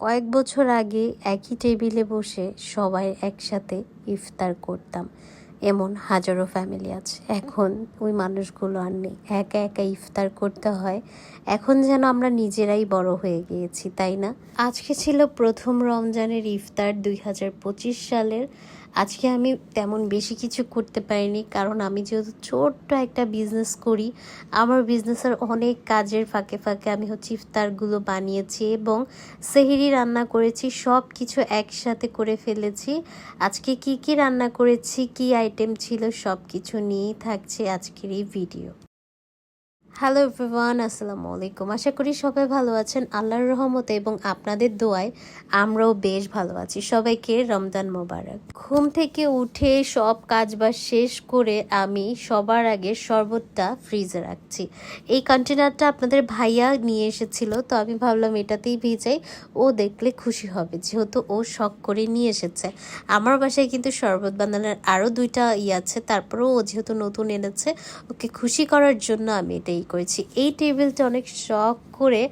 কয়েক বছর আগে একই টেবিলে বসে সবাই একসাথে ইফতার করতাম। এমন হাজারো ফ্যামিলি আছে। এখন ওই মানুষগুলো আর নেই। একা একা ইফতার করতে হয়। এখন যেন আমরা নিজেরাই বড় হয়ে গিয়েছি, তাই না? আজকে ছিল প্রথম রমজানের ইফতার দুই হাজার পঁচিশ সালের। আজকে আমি তেমন বেশি কিছু করতে পারিনি, কারণ আমি যেহেতু ছোট্ট একটা বিজনেস করি, আমার বিজনেসের অনেক কাজের ফাঁকে ফাঁকে আমি হচ্ছে ইফতারগুলো বানিয়েছি এবং সেহেরি রান্না করেছি সব কিছু একসাথে করে ফেলেছি। আজকে কি কি রান্না করেছি, কি আইটেম ছিল সব কিছু নিয়েই থাকছে আজকের এই ভিডিও হ্যালো এভরিওয়ান আসসালামু আলাইকুম আশা করি সবাই ভালো আছেন। আল্লাহর রহমতে এবং আপনাদের দোয়ায় আমরাও বেশ ভালো আছি। সবাইকে রমজান মোবারক। ঘুম থেকে উঠে সব কাজ বাজ শেষ করে আমি সবার আগে শরবতটা ফ্রিজে রাখছি। এই কন্টেনারটা আপনাদের ভাইয়া নিয়ে এসেছিল, তো আমি ভাবলাম এটাতেই ভিজাই। ও দেখলে খুশি হবে, যেহেতু ও শখ করে নিয়ে এসেছে। আমার বাসায় কিন্তু শরবত বানানোর আরও দুইটা ই আছে, তারপরেও ও যেহেতু নতুন এনেছে, ওকে খুশি করার জন্য আমি এটাই করেছি। এই টেবিলটা অনেক শখ করে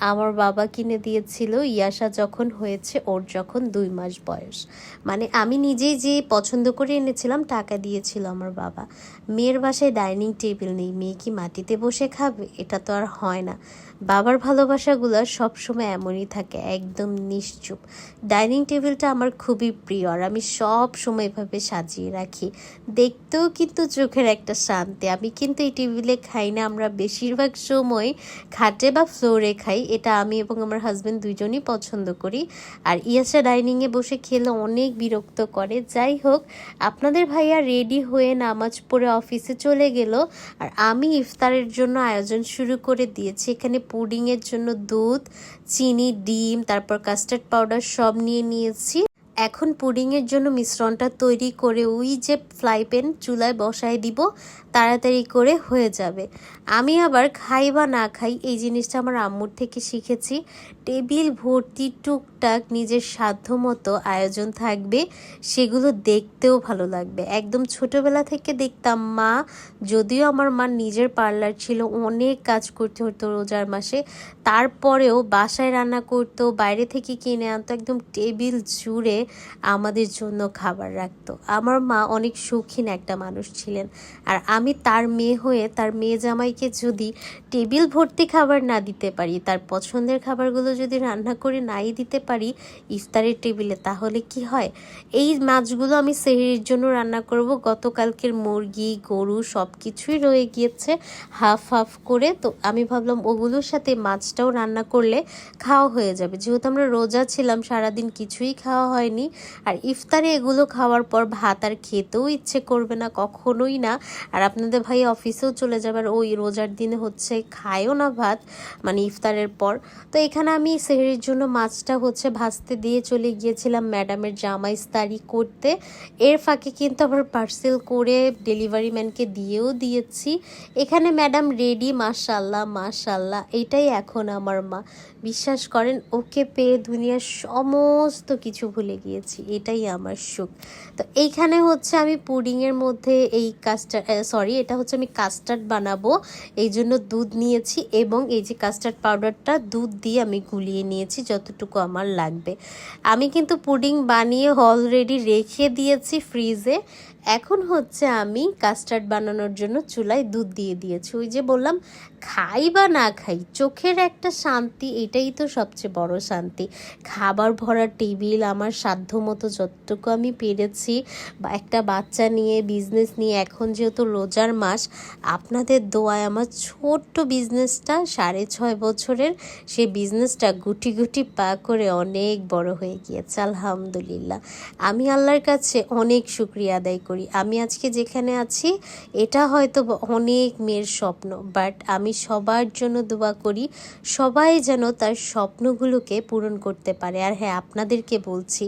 আমার বাবা কিনে দিয়েছিল। ইয়াসা যখন হয়েছে, ওর যখন দুই মাস বয়স। মানে আমি নিজেই যে পছন্দ করে এনেছিলাম, টাকা দিয়েছিল আমার বাবা। মেয়ের বাসায় ডাইনিং টেবিল নেই, মেয়ে কি মাটিতে বসে খাবে? এটা তো আর হয় না। বাবার ভালোবাসাগুলো সবসময় এমনই থাকে, একদম নিশ্চুপ। ডাইনিং টেবিলটা আমার খুবই প্রিয় আর আমি সব সময় এভাবে সাজিয়ে রাখি। দেখতেও কিন্তু চোখের একটা শান্তি। আমি কিন্তু এই টেবিলে খাই না, আমরা বেশিরভাগ সময় খাটে বা ফ্লোরে খাই। এটা আমি এবং আমার হাজব্যান্ড দুজনই পছন্দ করি। আর ইয়াসা ডাইনিংয়ে বসে খেলে অনেক বিরক্ত করে। যাই হোক, আপনাদের ভাইয়া রেডি হয়ে নামাজ পড়ে অফিসে চলে গেল। আর আমি ইফতারের জন্য আয়োজন শুরু করে দিয়েছি। এখানে পুডিংয়ের জন্য দুধ, চিনি, ডিম, তারপর কাস্টার্ড পাউডার সব নিয়ে নিয়েছি। এখন পুডিংয়ের জন্য মিশ্রণটা তৈরি করে ওই যে ফ্লাই প্যান চুলায় বসায় দিব, তাড়াতাড়ি করে হয়ে যাবে। আমি আবার খাই বা না খাই এই জিনিসটা আমার আম্মুর থেকে শিখেছি। টেবিল, ভর্তি, টুকটাক নিজের সাধ্য মতো আয়োজন থাকবে, সেগুলো দেখতেও ভালো লাগবে। একদম ছোটবেলা থেকে দেখতাম, মা, যদিও আমার মা নিজের পার্লার ছিল, অনেক কাজ করতে হতো রোজার মাসে, তারপরেও বাসায় রান্না করতো, বাইরে থেকে কিনে আনতো, একদম টেবিল জুড়ে আমাদের জন্য খাবার রাখতো। আমার মা অনেক শৌখিন একটা মানুষ ছিলেন। আর আমি তার মেয়ে হয়ে, তার মেয়ে জামাইকে যদি টেবিল, ভর্তি খাবার না দিতে পারি, তার পছন্দের খাবারগুলো যদি রান্না করে নাই দিতে পারি ইফতারের টেবিলে, তাহলে কি হয়? এই মাছগুলো আমি সেহরির জন্য রান্না করব। গতকালকের মুরগি, গরু সব কিছুই রয়ে গিয়েছে হাফ হাফ করে। তো আমি ভাবলাম ওগুলোর সাথে মাছটাও রান্না করলে খাওয়া হয়ে যাবে। যেহেতু আমরা রোজা ছিলাম, সারাদিন কিছুই খাওয়া হয়নি। আর ইফতারে এগুলো খাওয়ার পর ভাত আর খেতেও ইচ্ছে করবে না, কখনোই না। আর আপনাদের ভাই অফিসেও চলে যাবে, আর ওই রোজার দিনে হচ্ছে খায়ও না ভাত মানে ইফতারের পর। তো এখানে আমি সেহরির জন্য মাছটা হচ্ছে ভাজতে দিয়ে চলে গিয়েছিলাম ম্যাডামের জামা ইস্তারি করতে। এর ফাঁকে কিন্তু আবার পার্সেল করে ডেলিভারি ম্যানকে দিয়েও দিয়েছি। এখানে ম্যাডাম রেডি মাশাল্লাহ মাশাল্লাহ এটাই এখন আমার মা। বিশ্বাস করেন, ওকে পেয়ে দুনিয়ার সমস্ত কিছু ভুলে গিয়েছি। এটাই আমার সুখ। তো এইখানে হচ্ছে আমি পুডিংয়ের মধ্যে এই কাস্টার্ড সরি এটা হচ্ছে আমি কাস্টার্ড বানাবো। এই জন্য দুধ নিয়েছি এবং এই যে কাস্টার্ড পাউডারটা দুধ দিয়ে আমি গুলিয়ে নিয়েছি যতটুকু আমার লাগবে। আমি কিন্তু পুডিং বানিয়ে অলরেডি রেখে দিয়েছি ফ্রিজে এখন হচ্ছে আমি কাস্টার্ড বানানোর জন্য চুলায় দুধ দিয়ে দিয়েছি। ওই যে বললাম, খাই বা না খাই, চোখের একটা শান্তি, এটাই তো সবচেয়ে বড় শান্তি। খাবার ভরা টেবিল, আমার সাধ্য মতো যতটুকু আমি পেরেছি, বা একটা বাচ্চা নিয়ে বিজনেস নিয়ে, এখন যেহেতু রোজার মাস, আপনাদের দোয়ায় আমার ছোট্ট বিজনেসটা সাড়ে ছয় বছরের, সে বিজনেসটা গুটি গুটি পা করে অনেক বড় হয়ে গিয়েছে, আলহামদুলিল্লাহ। আমি আল্লাহর কাছে অনেক শুক্রিয়া আদায় করি। আমি আজকে যেখানে আছি, এটা হয়তো অনেক মেয়ের স্বপ্ন বাট আমি সবার জন্য দোয়া করি, সবাই যেন তার স্বপ্নগুলোকে পূরণ করতে পারে। আর হ্যাঁ আপনাদেরকে বলছি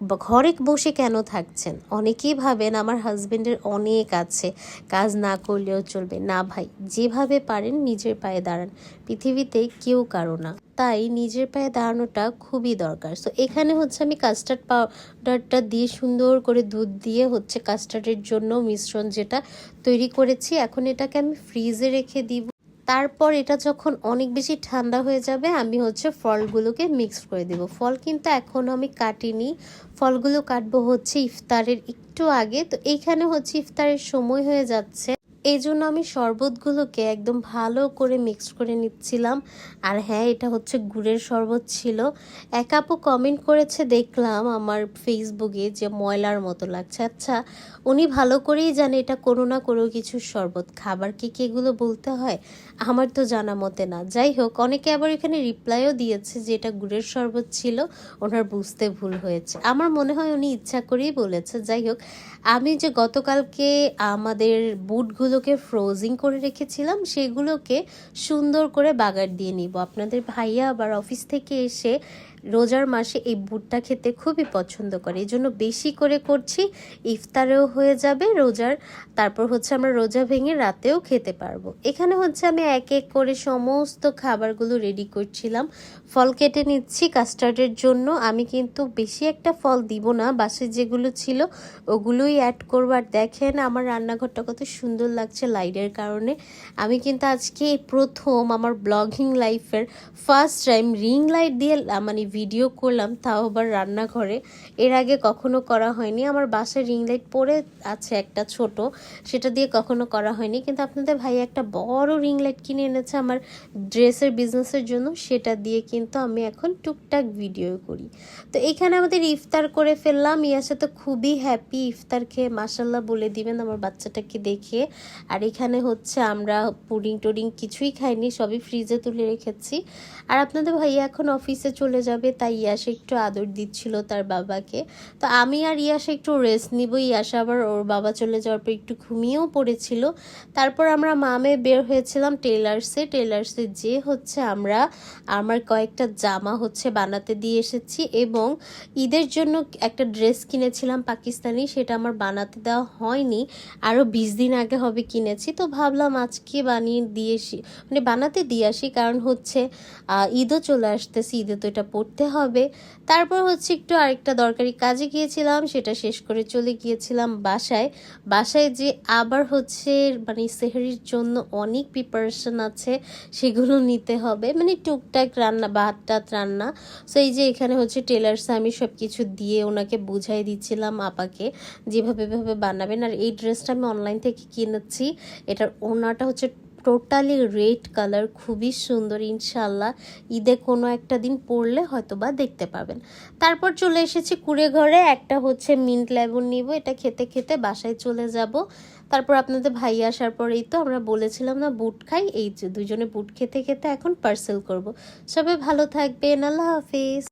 ঘরে বসে কেন থাকছেন? অনেকেই ভাবেন আমার হাজবেন্ডের অনেক আছে, কাজ না করলেও চলবে। না ভাই, যেভাবে পারেন নিজের পায়ে দাঁড়ান। পৃথিবীতে কেউ কারও না। তাই নিজের পায়ে দাঁড়ানোটা খুবই দরকার। সো এখানে হচ্ছে আমি কাস্টার্ড পাউডারটা দিয়ে সুন্দর করে দুধ দিয়ে হচ্ছে কাস্টার্ডের জন্য মিশ্রণ যেটা তৈরি করেছি, এখন এটাকে আমি ফ্রিজে রেখে দিব। তারপর এটা যখন অনেক বেশি ঠান্ডা হয়ে যাবে, আমি হচ্ছে ফলগুলোকে মিক্স করে দেব। ফল কিন্তু এখনও আমি কাটিনি। ফলগুলো কাটবো হচ্ছে ইফতারের একটু আগে। তো এইখানে হচ্ছে ইফতারের সময় হয়ে যাচ্ছে। এই জন্য আমি শরবতগুলোকে একদম ভালো করে মিক্স করে নিচ্ছিলাম। আর হ্যাঁ এটা হচ্ছে গুড়ের শরবত ছিল। এক আপু কমেন্ট করেছে, দেখলাম আমার ফেসবুকে যে ময়লার মতো লাগছে। আচ্ছা উনি ভালো করেই জানে এটা কোনো না কোনো কিছু শরবত। খাবার কি কি এগুলো বলতে হয়? আমার তো জানা মতে না। যাই হোক, অনেকে আবার এখানে রিপ্লাইও দিয়েছে যে এটা গুড়ের শরবত ছিল। ওনার বুঝতে ভুল হয়েছে। আমার মনে হয় উনি ইচ্ছা করেই বলেছে। যাই হোক, আমি যে গতকালকে আমাদের বুটগুলোকে ফ্রোজিং করে রেখেছিলাম, সেগুলোকে সুন্দর করে বাগার দিয়ে নিব। আপনাদের ভাইয়া আবার অফিস থেকে এসে রোজার মাসে এই বুটটা খেতে খুবই পছন্দ করে। এই জন্য বেশি করে করছি, ইফতারেও হয়ে যাবে রোজার। তারপর হচ্ছে আমরা রোজা ভেঙে রাতেও খেতে পারব। এখানে হচ্ছে আমি এক এক করে সমস্ত খাবারগুলো রেডি করছিলাম। ফল কেটে নিচ্ছি কাস্টার্ডের জন্য। আমি কিন্তু বেশি একটা ফল দিব না, বাসে যেগুলো ছিল ওগুলোই অ্যাড করব। আর দেখেন আমার রান্নাঘরটা কত সুন্দর লাগছে লাইটের কারণে। আমি কিন্তু আজকে প্রথম আমার ব্লগিং লাইফের ফার্স্ট টাইম রিং লাইট দিয়ে মানে ভিডিও করলাম, তাও আবার রান্নাঘরে। এর আগে কখনো করা হয়নি। আমার বাসায় রিং লাইট পড়ে আছে একটা ছোট, সেটা দিয়ে কখনো করা হয়নি। কিন্তু আপনাদের ভাই একটা বড় রিং লাইট কিনে এনেছে আমার ড্রেসের বিজনেসের জন্য, সেটা দিয়ে কিন্তু আমি এখন টুকটাক ভিডিও করি। তো এখানে আমাদের ইফতার করে ফেললাম। ইয়ার সাথে খুবই হ্যাপি ইফতার খেয়ে মাসাল্লাহ বলে দিবেন আমার বাচ্চাটাকে দেখে। আর এখানে হচ্ছে আমরা পুডিং টুডিং কিছুই খাইনি, সবই ফ্রিজে তুলে রেখেছি। আর আপনাদের ভাইয়া এখন অফিসে চলে যাবে। তাই ইয়াসে একটু আদর দিচ্ছিল তার বাবাকে। তো আমি আর ইয়াসে একটু রেস্ট নিব। ইয়াসা আবার ওর বাবা চলে যাওয়ার পর একটু ঘুমিয়েও পড়েছিল। তারপর আমরা মামে বের হয়েছিলাম টেলার্সে টেলার্সে যে হচ্ছে আমরা আমার কয়েকটা জামা হচ্ছে বানাতে দিয়ে এসেছি এবং ঈদের জন্য একটা ড্রেস কিনেছিলাম পাকিস্তানি, সেটা আমার বানাতে দেওয়া হয়নি। আরও বিশ দিন আগে হবে কিনেছি। তো ভাবলাম আজকে বানিয়ে দিয়ে মানে বানাতে দিয়ে আসি। কারণ হচ্ছে ঈদও চলে আসতেছে। ঈদে তো এটা পড়তে হবে। তারপর হচ্ছে একটু আরেকটা দরকারি কাজে গিয়েছিলাম, সেটা শেষ করে চলে গিয়েছিলাম বাসায়। বাসায় যে আবার হচ্ছে মানে সেহরির জন্য অনেক প্রিপারেশন আছে, সেগুলো নিতে হবে। মানে টুকটাক রান্না ভাত টাত রান্না। সো এই যে এখানে হচ্ছে টেলার্সে আমি সব কিছু দিয়ে ওনাকে বুঝাই দিচ্ছিলাম আপাকে, যেভাবে, এভাবে বানাবেন। আর এই ড্রেসটা আমি অনলাইন থেকে কিনেছি। এটার ওনাটা হচ্ছে টোটালি রেড কালার খুবই সুন্দর ইনশাল্লাহ ঈদে কোনো একটা দিন পরলে হয়তো বা দেখতে পাবেন। তারপর চলে এসেছি কুড়ে ঘরে, একটা হচ্ছে মিন্ট লেবুন নিব, এটা খেতে খেতে বাসায় চলে যাব। তারপর আপনাদের ভাই আসার পরেই তো আমরা বলেছিলাম না, বুট খাই, এই যে দুজনে বুট খেতে খেতে এখন পার্সেল করব। সবাই ভালো থাকবেন, আল্লাহ হাফিজ।